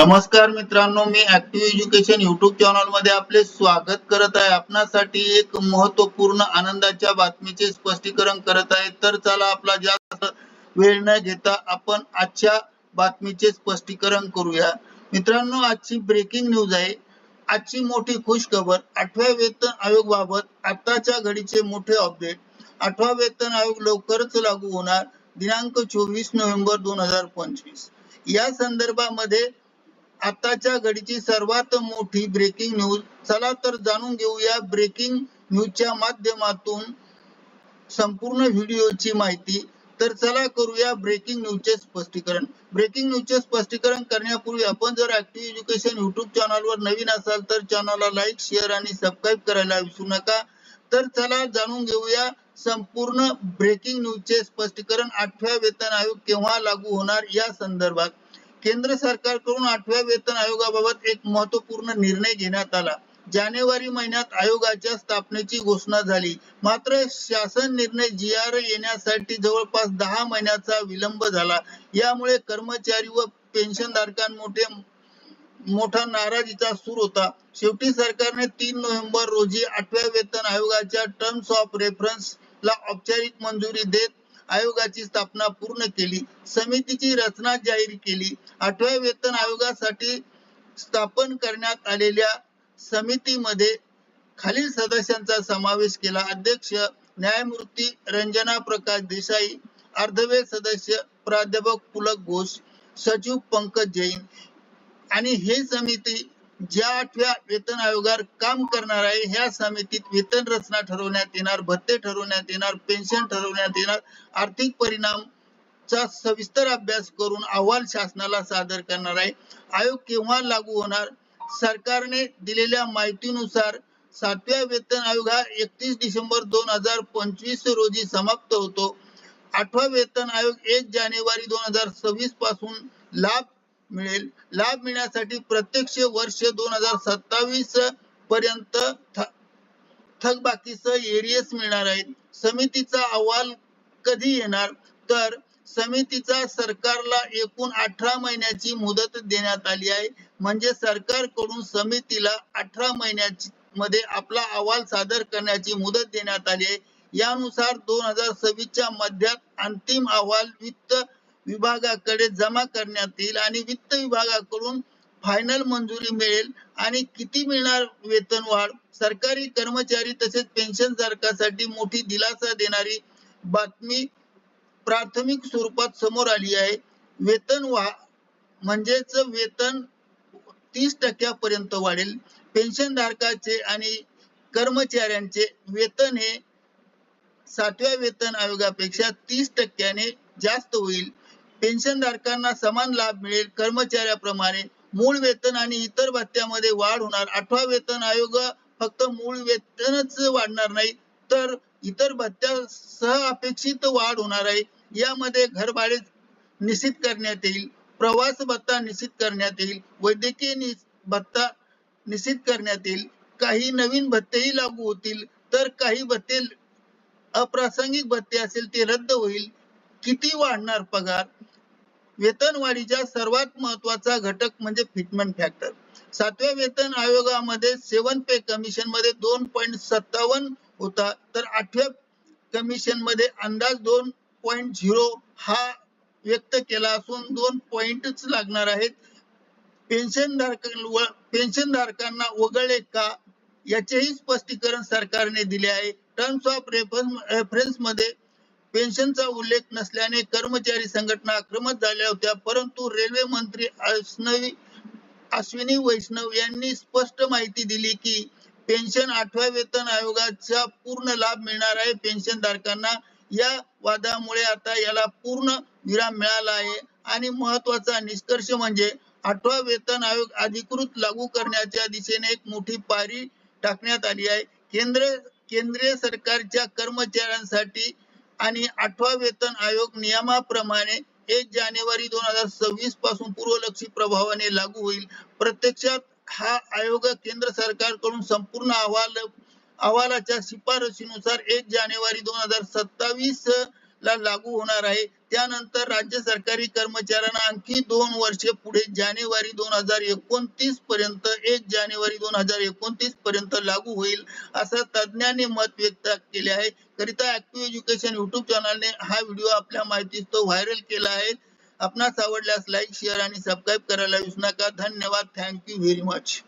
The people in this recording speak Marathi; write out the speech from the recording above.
नमस्कार मित्रांनो मी ऍक्टिव्ह एज्युकेशन युट्यूब चॅनलमध्ये आपले स्वागत करत आहे. आपणासाठी एक महत्त्वपूर्ण आनंदाच्या बातमीचे स्पष्टीकरण करत आहे. तर चला आपला जास्त वेळ न घेता आपण आजच्या बातमीचे स्पष्टीकरण करूया. मित्रांनो आजची ब्रेकिंग न्यूज आहे. आजची मोठी खुश खबर आठव्या वेतन आयोग बाबत आताच्या घडीचे मोठे अपडेट आठवा वेतन आयोग लवकरच लागू होणार. दिनांक चोवीस नोव्हेंबर दोन हजार पंचवीस. या संदर्भामध्ये आताच्या घडीची सर्वात मोठी ब्रेकिंग न्यूज चला तर जाणून घेऊया ब्रेकिंग न्यूजच्या माध्यमातून संपूर्ण व्हिडिओची माहिती. तर चला करूया ब्रेकिंग न्यूजचे स्पष्टीकरण. ब्रेकिंग न्यूजचे स्पष्टीकरण करण्यापूर्वी आपण जर ऍक्टिव्ह एज्युकेशन युट्यूब चॅनलवर नवीन असाल तर चॅनलला लाईक शेअर आणि सबस्क्राईब करायला विसरू नका. तर चला जाणून घेऊया संपूर्ण ब्रेकिंग न्यूजचे स्पष्टीकरण. आठव्या वेतन आयोग केव्हा लागू होणार या संदर्भात. केंद्र सरकारकडून आठव्या वेतन आयोगाबाबत एक महत्त्वपूर्ण निर्णय घेण्यात आला. जानेवारी महिन्यात आयोगाच्या स्थापनेची घोषणा झाली. मात्र शासन निर्णय जी आर येण्यासाठी जवळपास दहा महिन्याचा विलंब झाला. यामुळे कर्मचारी व पेन्शनधारकांमध्ये मोठा नाराजीचा सूर होता. शेवटी सरकारने तीन नोव्हेंबर रोजी आठव्या वेतन आयोगाच्या टर्म्स ऑफ रेफरन्स ला औपचारिक मंजुरी देत आयोगाची स्थापना पूर्ण केली. समितीची रचना जाहीर केली. आठव्या वेतन आयोगासाठी स्थापन करण्यात आलेल्या समितीमध्ये खालील सदस्यांचा समावेश केला. अध्यक्ष न्यायमूर्ती रंजना प्रकाश देसाई अर्धवे सदस्य प्राध्यापक पुलक घोष सचिव पंकज जैन आणि हे समिती ज्या आठव्या वेतन आयोगावर काम करणार आहे ह्या समितीत वेतन रचना ठरवण्यात येणार भत्ते ठरवण्यात येणार पेन्शन ठरवण्यात येणार. आर्थिक परिणाम चा सविस्तर अभ्यास करून अहवाल शासनाला सादर करणार आहे. आयोग केव्हा लागू होणार? सरकारने दिलेल्या माहितीनुसार सातव्या वेतन आयोग हा एकतीस डिसेंबर दोन हजार पंचवीस रोजी समाप्त होतो. आठवा वेतन आयोग एक जानेवारी दोन हजार सव्वीसपासून लाभ मिळेल. लाभ मिळण्यासाठी प्रत्यक्ष वर्ष दोन हजार सत्तावीस पर्यंत थकबाकीसह एरियस मिळणार आहेत. समितीचा अहवाल कधी येणार? तर समितीचा सरकारला एकूण अठरा महिन्याची मुदत देण्यात आली आहे. म्हणजे सरकारकडून समितीला अठरा महिन्याची मध्ये आपला अहवाल सादर करण्याची मुदत देण्यात आली आहे. यानुसार दोन हजार सव्वीसच्या मध्यात अंतिम अहवाल वित्त विभागाकडे जमा करण्यात येईल आणि वित्त विभागाकडून फायनल मंजुरी मिळेल. आणि किती मिळणार वेतन वाढ सरकारी कर्मचारी तसेच पेन्शन धारकासाठी मोठी दिलासा देणारी बातमी प्राथमिक स्वरूपात समोर आली आहे. वेतन वा म्हणजेच वेतन तीस टक्क्यापर्यंत वाढेल. पेन्शन धारकाचे आणि कर्मचाऱ्यांचे वेतन हे सातव्या वेतन आयोगापेक्षा तीस टक्क्याने जास्त होईल. पेन्शन धारकांना समान लाभ मिळेल. कर्मचाऱ्याप्रमाणे मूळ वेतन आणि इतर भत्त्यामध्ये वाढ होणार. आठवा वेतन आयोग फक्त मूळ वेतनच वाढणार नाही तर इतर भत्त्यासह अपेक्षित वाढ होणार आहे. यामध्ये घरभाडे निश्चित करण्यात येईल प्रवास भत्ता निश्चित करण्यात येईल वैद्यकीय भत्ता निश्चित करण्यात येईल. काही नवीन भत्तेही लागू होतील तर काही भत्ते अप्रासंगिक भत्ते असेल ते रद्द होईल. किती वाढणार पगार? वेतन वाढीचा सर्वात महत्त्वाचा घटक म्हणजे फिटमेंट फॅक्टर सातव्या वेतन आयोगामध्ये सेवन पे कमिशनमध्ये दोन पॉईंट सत्तावन्न होता. तर आठव्या कमिशनमध्ये अंदाज दोन पॉईंट झिरो हा व्यक्त केला असून दोन पॉइंटच लागणार आहेत. पेन्शन धारक पेन्शन धारकांना वगळले का? याचेही स्पष्टीकरण सरकारने दिले आहे. टर्म्स ऑफ रेफरन्स रेफरन्समध्ये पेन्शनचा उल्लेख नसल्याने कर्मचारी संघटना आक्रमक झाल्या होत्या परंतु रेल्वे मंत्री अश्विनी वैष्णव यांनी स्पष्ट माहिती दिली की पेन्शन आठव्या वेतन आयोगाचा पूर्ण लाभ मिळणार आहे. पेन्शन धारकांना या वादामुळे आता याला पूर्ण विराम मिळाला आहे. आणि महत्त्वाचा निष्कर्ष म्हणजे आठवा वेतन आयोग अधिकृत लागू करण्याच्या दिशेने एक मोठी पारी टाकण्यात आली आहे. केंद्र केंद्रीय सरकारच्या कर्मचाऱ्यांसाठी आणि आठवा वेतन आयोग नियमाप्रमाणे एक जानेवारी दोन हजार सव्वीसपासून पूर्वलक्षी प्रभावाने लागू होईल. प्रत्यक्षात हा आयोग केंद्र सरकारकडून संपूर्ण अहवाल अहवालाच्या शिफारशीनुसार एक जानेवारी दोन हजार सत्तावीस ला लागू होणार आहे. त्यानंतर राज्य सरकारी कर्मचाऱ्यांना आणखी दोन वर्षे पुढे जानेवारी दोन हजार एकोणतीस पर्यंत एक जानेवारी दोन हजार एकोणतीस पर्यंत लागू होईल असं तज्ज्ञांनी मत व्यक्त केले आहे. करिता ऍक्टिव्ह एज्युकेशन युट्यूब चॅनलने हा व्हिडिओ आपल्या माहितीस तो व्हायरल केला आहे. आपणास आवडल्यास लाईक शेअर आणि सबस्क्राईब करायला विसरू नका. धन्यवाद. Thank you very much